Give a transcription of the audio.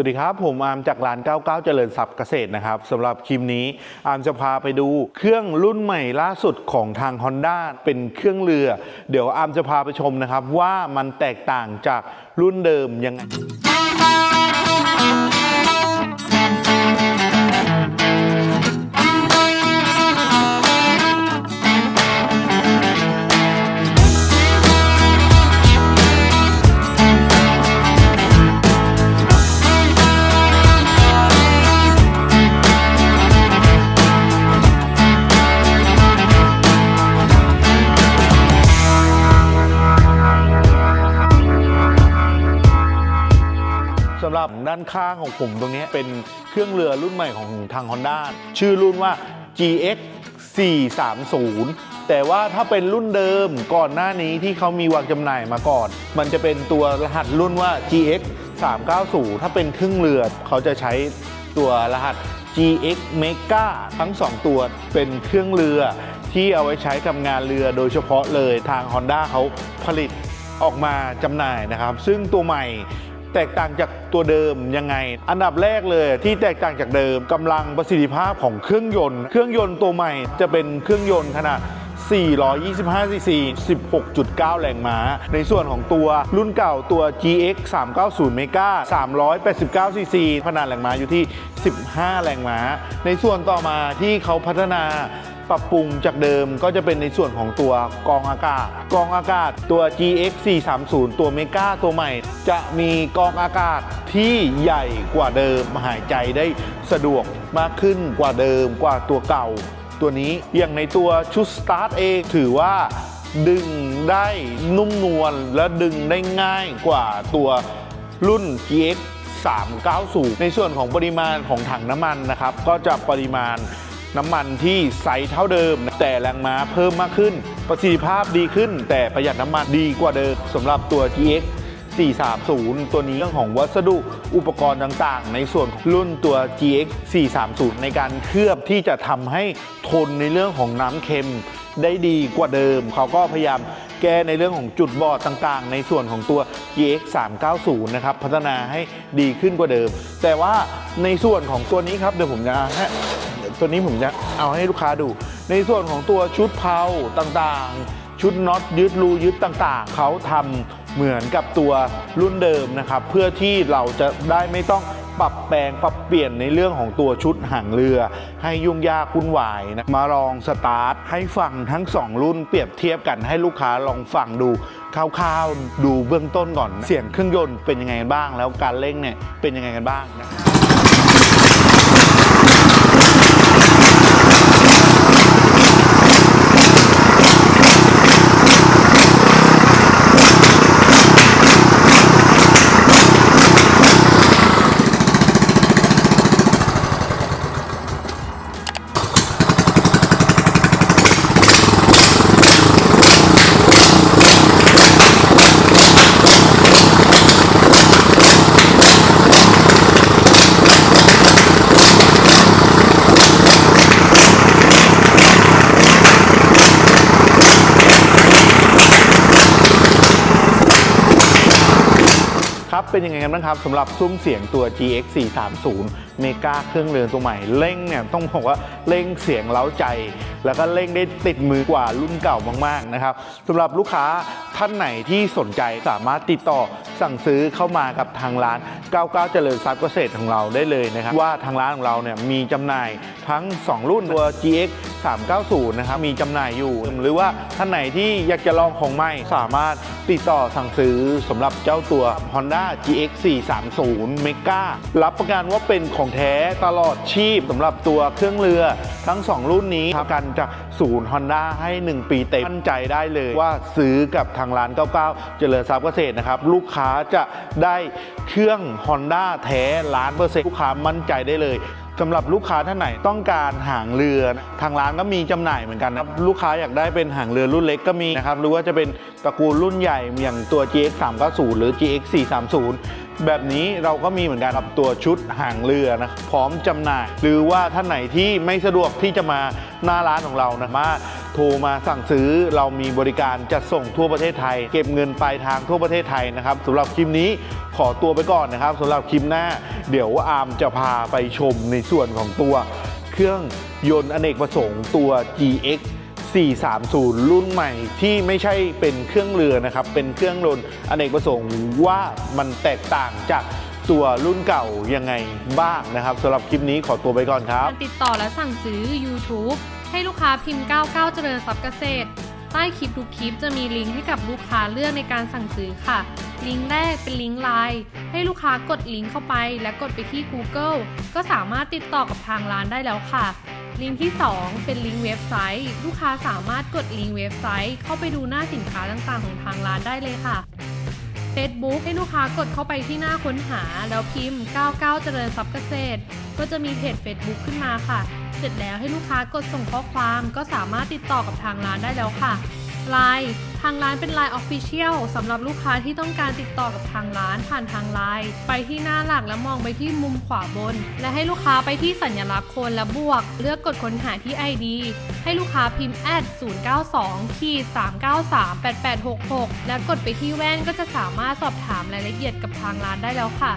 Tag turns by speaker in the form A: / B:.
A: สวัสดีครับ ผมอาร์มจากร้าน 99 เจริญทรัพย์เกษตรนะครับสำหรับคลิปนี้อาร์มจะพาไปดูเครื่องรุ่นใหม่ล่าสุดของทาง Honda เป็นเครื่องเรือ เดี๋ยวอาร์มจะพาไปชมนะครับว่ามันแตกต่างจากรุ่นเดิมยังไง ด้านข้างของผมตรงนี้เป็นเครื่องเรือรุ่นใหม่ของทาง Honda ชื่อรุ่นว่า GX 430 แต่ว่าถ้าเป็นรุ่นเดิมก่อนหน้านี้ที่เขามีวางจำหน่ายมาก่อน มันจะเป็นตัวรหัสรุ่นว่า GX 390 ถ้าเป็นเครื่องเรือเขาจะใช้ตัวรหัส GX Mega ทั้ง 2 ตัวเป็นเครื่องเรือที่เอาไว้ใช้กับงานเรือโดยเฉพาะเลยทาง Honda เขาผลิตออกมาจำหน่ายนะครับ ซึ่งตัวใหม่ แตกต่างจากตัวเดิมยังไง อันดับแรกเลยที่แตกต่างจากเดิมกำลังประสิทธิภาพของเครื่องยนต์ เครื่องยนต์ตัวใหม่จะเป็นเครื่องยนต์ขนาด425 cc 16.9 แรงม้า ในส่วนของตัวรุ่นเก่าตัว GX 390 Mega 389 cc ขนาดแรงม้าอยู่ที่ 15 แรงม้า ในส่วนต่อมาที่เขาพัฒนา ปรับปรุงจากเดิมก็จะเป็นในส่วนของตัวกองอากาศ กองอากาศตัว GX 430ตัวเมกาตัวใหม่ จะมีกองอากาศที่ใหญ่กว่าเดิมหายใจได้สะดวกมากขึ้นกว่าเดิมกว่าตัวเก่า ตัวนี้อย่างในตัวชุดสตาร์ทเองถือว่าดึงได้นุ่มนวลและดึงได้ง่ายกว่าตัวรุ่น GX 390 ในส่วนของปริมาณของถังน้ำมันนะครับ ก็จะปริมาณ น้ำมันที่ใสเท่าเดิม แต่แรงม้าเพิ่มมากขึ้น ประสิทธิภาพดีขึ้น แต่ประหยัดน้ำมันดีกว่าเดิมสำหรับตัว GX 430 ตัวนี้เรื่องของวัสดุอุปกรณ์ต่างๆ ในส่วนรุ่นตัว GX 430 ในการเคลือบที่จะทำให้ทนในเรื่องของน้ำเค็มได้ดีกว่าเดิม เขาก็พยายามแก้ในเรื่องของจุดบอดต่างๆ ในส่วนของตัว GX 390 นะครับ พัฒนาให้ดีขึ้นกว่าเดิม แต่ว่าในส่วนของตัวนี้ครับเดี๋ยวผมจะ ตัวนี้ผมจะเอาให้ลูกค้าดู ในส่วนของตัวชุดเพลาต่างๆ ชุดน็อตยึดรูยึดต่างๆ เขาทำเหมือนกับตัวรุ่นเดิมนะครับ เพื่อที่เราจะได้ไม่ต้องปรับแปลงปรับเปลี่ยนในเรื่องของตัวชุดหางเรือ ให้ยุ่งยากวุ่นวายนะมาลองสตาร์ทให้ฟังทั้ง 2 รุ่นเปรียบเทียบกันให้ลูกค้าลองฟังดูคร่าวๆดูเบื้องต้นก่อน เสียงเครื่องยนต์เป็นยังไงกันบ้าง แล้วการเร่งเนี่ยเป็นยังไงกันบ้างนะครับ ครับ เป็นยังไงกันบ้างครับสำหรับซุ้มเสียงตัว GX 430 Mega เครื่องเรือนตัวใหม่เร่งเนี่ยต้องบอกว่าเร่งเสียงเล้าใจ แล้วก็เร่งได้ติดมือกว่ารุ่นเก่ามากๆนะครับสำหรับลูกค้าท่านไหนที่สนใจสามารถติดต่อสั่งซื้อเข้ามากับทางร้าน 99 เจริญทรัพย์เกษตรของเราได้เลยนะครับ ว่าทางร้านของเราเนี่ยมีจำหน่ายทั้ง 2 รุ่นตัว GX 390 นะครับ มีจำหน่ายอยู่ หรือว่าท่านไหนที่อยากจะลองของใหม่ สามารถติดต่อสั่งซื้อสำหรับเจ้าตัว Honda GX 430 Mega รับประกันว่าเป็นของแท้ตลอดชีพสำหรับตัวเครื่องเรือ ทั้ง 2 รุ่นนี้ประกันจากศูนย์ Honda ให้ 1 ปีเต็มมั่นใจได้เลยว่าซื้อกับทางร้าน 99 เจริญทรัพย์เกษตรนะครับ ลูกค้าจะได้เครื่อง Honda แท้ล้านเปอร์เซ็นต์ลูกค้ามั่นใจได้เลย สำหรับลูกค้าท่านไหนต้องการหางเรือทางร้านก็มีจำหน่ายเหมือนกันนะครับลูกค้าอยากได้เป็นหางเรือรุ่นเล็กก็มีนะครับหรือว่าจะเป็นตระกูลรุ่นใหญ่อย่างตัว GX 390หรือ GX 430 แบบนี้เราก็มีเหมือนกันครับตัวชุดหางเรือนะพร้อมจำหน่าย หรือว่าท่านไหนที่ไม่สะดวกที่จะมาหน้าร้านของเรานะมาโทรมาสั่งซื้อเรามีบริการจัดส่งทั่วประเทศไทย เก็บเงินปลายทางทั่วประเทศไทยนะครับสำหรับคลิปนี้ขอตัวไปก่อนนะครับสำหรับคลิปหน้า เดี๋ยวอาร์มจะพาไปชมในส่วนของตัว เครื่องยนต์อเนกประสงค์ตัว GX 430 รุ่นใหม่ที่ไม่ใช่เป็นเครื่องเรือนะครับ เป็นเครื่องยนต์อเนกประสงค์ว่ามันแตกต่างจากตัวรุ่นเก่ายังไงบ้างนะครับสำหรับคลิปนี้ขอตัวไปก่อนครับ
B: การติดต่อและสั่งซื้อ YouTube ให้ลูกค้าพิมพ์ 99 เจริญทรัพย์เกษตร ใต้คลิปทุกคลิปจะมีลิงก์ให้กับลูกค้าเลือกในการสั่งซื้อค่ะ ลิงก์แรกเป็นลิงก์ไลน์ให้ลูกค้ากดลิงก์เข้าไป และกดไปที่ Google ก็สามารถติดต่อกับทางร้านได้แล้วค่ะ ลิงก์ที่ 2 เป็นลิงก์เว็บไซต์ ลูกค้าสามารถกดลิงก์เว็บไซต์ เข้าไปดูหน้าสินค้าต่างๆ ของทางร้านได้เลยค่ะ Facebook ให้ลูกค้ากดเข้าไปที่หน้าค้นหา แล้วพิมพ์ 99 เจริญทรัพย์เกษตร ก็จะมีเพจ Facebook ขึ้นมาค่ะ เสร็จแล้วให้ลูกค้ากดส่งข้อความก็สามารถติดต่อกับทางร้านได้แล้วค่ะ Line ทางร้านเป็น Line Official สำหรับลูกค้าที่ต้องการติดต่อกับทางร้านผ่านทาง Line ไปที่หน้าหลักแล้วมองไปที่มุมขวาบน และให้ลูกค้าไปที่สัญลักษณ์โคนและบวก เลือกกดค้นหาที่ ID ให้ลูกค้าพิมพ์ add 092ขีด393 8866 และกดไปที่แว่นก็จะสามารถสอบถามรายละเอียดกับทางร้านได้แล้วค่ะ